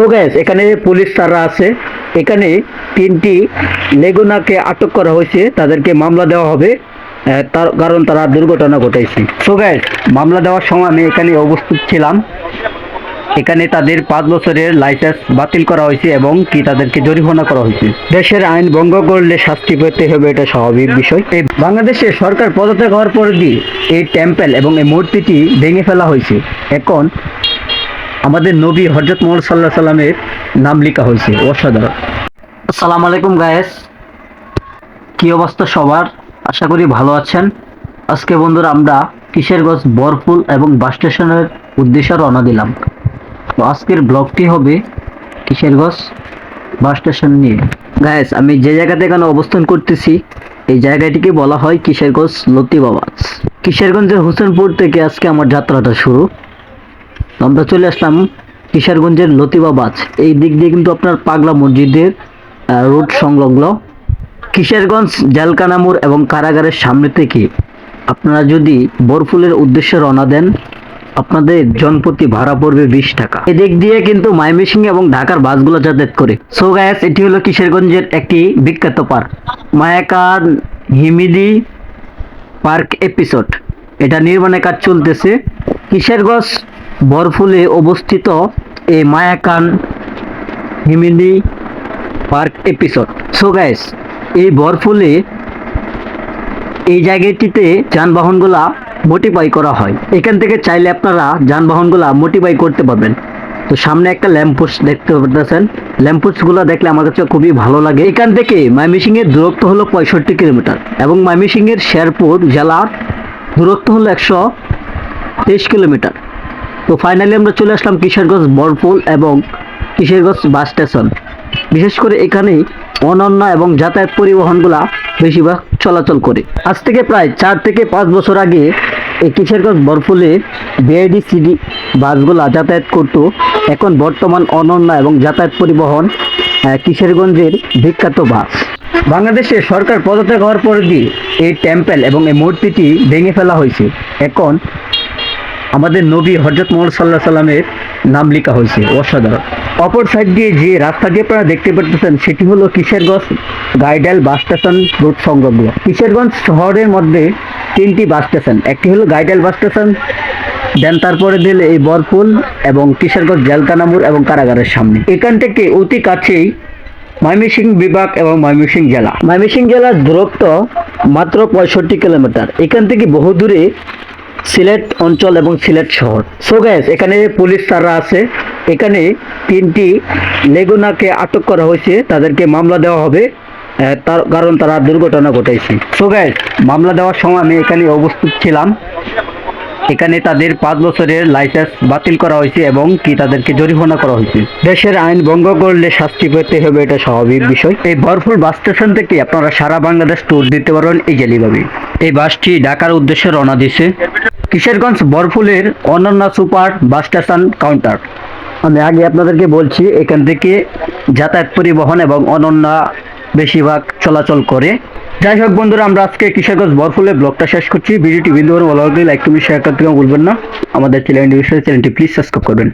So gas এখানে police স্যাররা আছে। এখানে তিনটি লেগুনাকে আটক করা হয়েছে। তাদেরকে মামলা দেওয়া হবে। তার কারণ তারা দুর্ঘটনা ঘটাইছে। সো গ্যাস মামলা দেওয়ার সময় আমি এখানে উপস্থিত ছিলাম। এখানে তাদের পাঁচ বছরের লাইসেন্স বাতিল করা হয়েছে এবং কি তাদেরকে জরিমানা করা হয়েছে। দেশের আইন ভঙ্গ করলে শাস্তি পেতে হবে, এটা স্বাভাবিক বিষয়। এই বাংলাদেশে সরকার পদত্যাগ হওয়ার পর দিয়ে এই টেম্পেল এবং এই মূর্তিটি ভেঙে ফেলা হয়েছে। এখন আমাদের নবী হজরত মোহাম্মদ সাল্লাহ সাল্লামের নাম লেখা হয়েছে অসাধারণ। আসসালামু আলাইকুম গায়েস কি অবস্থা সবার? আশা করি ভালো আছেন। আজকে বন্ধুরা আমরা কিশোরগঞ্জ বরফুল এবং বাস স্টেশনের উদ্দেশ্যে রওনা দিলাম। তো আজকের ব্লগটি হবে কিশোরগঞ্জ বাস স্টেশন নিয়ে। গায়েস আমি যে জায়গাতে এখানে অবস্থান করতেছি এই জায়গাটিকে বলা হয় কিশোরগঞ্জ লতিবাবাজ কিশোরগঞ্জের হোসেনপুর থেকে আজকে আমার যাত্রাটা শুরু। আমরা চলে আসলাম কিশোরগঞ্জের লতিবাবাজ এই দিক দিয়ে কিন্তু আপনার পাগলা মসজিদের রুট সংলগ্ন। কিশোরগঞ্জ জেলকানামুর এবং কারাগারের সামনে থেকে আপনারা যদি বরফুলের উদ্দেশ্যে রওনা দেন, আপনাদের জনপ্রতি ভাড়া পড়বে বিশ টাকা। এদিক দিয়ে কিন্তু মাইমিসিং এবং ঢাকার বাসগুলো যাতায়াত করে। সো গ্যাস এটি হলো কিশোরগঞ্জের একটি বিখ্যাত পার্ক। মায়াকার হিমিদি পার্ক এপিসোড এটা নির্মাণের কাজ চলতেছে। কিশোরগঞ্জ বরফুলে অবস্থিত এই মায়াকান হিমিদি পার্ক এপিসোড। সো গাইস এই বরফুলে এই জায়গাটিতে যানবাহনগুলা মোটিফাই করা হয়। এখান থেকে চাইলে আপনারা যানবাহনগুলা মোটিফাই করতে পারবেন। তো সামনে একটা ল্যাম্পপোস্ট দেখতে পাচ্ছেন ল্যাম্পপোস্টগুলো দেখলে আমার কাছে খুবই ভালো লাগে। এখান থেকে ময়মনসিং এর দূরত্ব হলো পঁয়ষট্টি কিলোমিটার এবং ময়মনসিং এর শেরপুর জেলার দূরত্ব হলো একশো তেইশ কিলোমিটার। তো ফাইনালি আমরা চলে আসলাম কিশোরগঞ্জ বরফুল এবং কিশোরগঞ্জ বাস স্টেশন। বিশেষ করে এখানে অনন্য এবং যাতায়াত পরিবহনগুলা বেশিরভাগ চলাচল করে। আজ থেকে প্রায় চার থেকে পাঁচ বছর আগে এই কিশোরগঞ্জ বরফুলে বিআইডি সিডি বাসগুলা যাতায়াত করত। এখন বর্তমান অনন্য এবং যাতায়াত পরিবহন কিশোরগঞ্জের বিখ্যাত বাস। বাংলাদেশে সরকার পদত্যাগ হওয়ার পর দিয়ে এই টেম্পেল এবং এই মূর্তিটি ভেঙে ফেলা হয়েছে। এখন আমাদের নবী হজরত মোহাম্মদ সাল্লাহ সাল্লামের নাম লেখা হয়েছে, অসাধারণ। অপর সাইড দিয়ে যে রাস্তাটি আপনারা দেখতে পারতেছেন, সেটি হলো কিশোরগঞ্জ গাইডাল বাস স্টেশন রুট সংলগ্ন। কিশোরগঞ্জ শহরের মধ্যে তিনটি বাস স্টেশন, একটি হলো গাইডাল বাস স্টেশন, দেন তারপরে দিলে এই বরফুল এবং কিশোরগঞ্জ জেলকানামুর এবং কারাগারের সামনে। এখান থেকে অতি কাছেই ময়মনসিং বিভাগ এবং ময়মনসিং জেলা। ময়মনসিং জেলার দূরত্ব মাত্র পঁয়ষট্টি কিলোমিটার। এখান থেকে বহু দূরে সিলেট অঞ্চল এবং সিলেট শহর। সো গ্যাস এখানে পুলিশ তারা আছে। এখানে তিনটি লেগুনাকে আটক করা হয়েছে। তাদেরকে মামলা দেওয়া হবে। তার কারণ তারা দুর্ঘটনা ঘটাইছে। সো গ্যাস মামলা দেওয়ার সময় আমি এখানে উপস্থিত ছিলাম। এখানে তাদের পাঁচ বছরের লাইসেন্স বাতিল করা হয়েছে এবং কি তাদেরকে জরিমানা করা হয়েছে। দেশের আইন ভঙ্গ করলে শাস্তি পেতে হবে, এটা স্বাভাবিক বিষয়। এই ভরপুর বাস স্টেশন থেকে আপনারা সারা বাংলাদেশ ট্যুর দিতে পারবেন এই জেলিভাবে। এই বাসটি ঢাকার উদ্দেশ্যে রওনা দিছে Kishoreganj বরফুলের Ananya super bus station counter. আমি আগে আপনাদেরকে বলছি, এখান থেকে যাতায়াত পরিবহন এবং অনন্যা বেশিরভাগ চলাচল করে। যাই হোক বন্ধুরা, আমরা আজকে কিশোরগঞ্জ বরফুলের ব্লগটা শেষ করছি। ভিডিওটি বিন্দু ভালো লাগলে লাইক তুমি শেয়ার করতে ভুলবেন না। আমাদের চ্যানেলটি চ্যানেলটি প্লিজ সাবস্ক্রাইব করবেন।